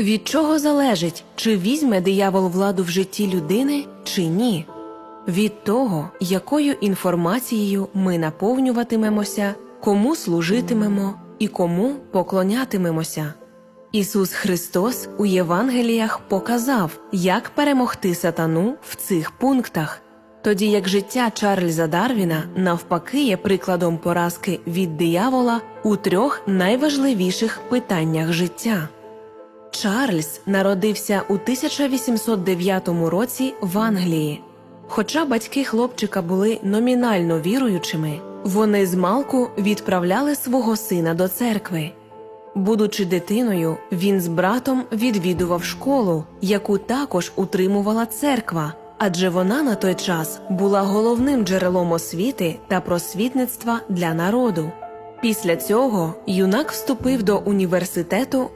Від чого залежить, чи візьме диявол владу в житті людини, чи ні? Від того, якою інформацією ми наповнюватимемося, кому служитимемо і кому поклонятимемося. Ісус Христос у Євангеліях показав, як перемогти сатану в цих пунктах, тоді як життя Чарльза Дарвіна навпаки є прикладом поразки від диявола у трьох найважливіших питаннях життя. Чарльз народився у 1809 році в Англії. Хоча батьки хлопчика були номінально віруючими, вони змалку відправляли свого сина до церкви. Будучи дитиною, він з братом відвідував школу, яку також утримувала церква, адже вона на той час була головним джерелом освіти та просвітництва для народу. Після цього юнак вступив до університету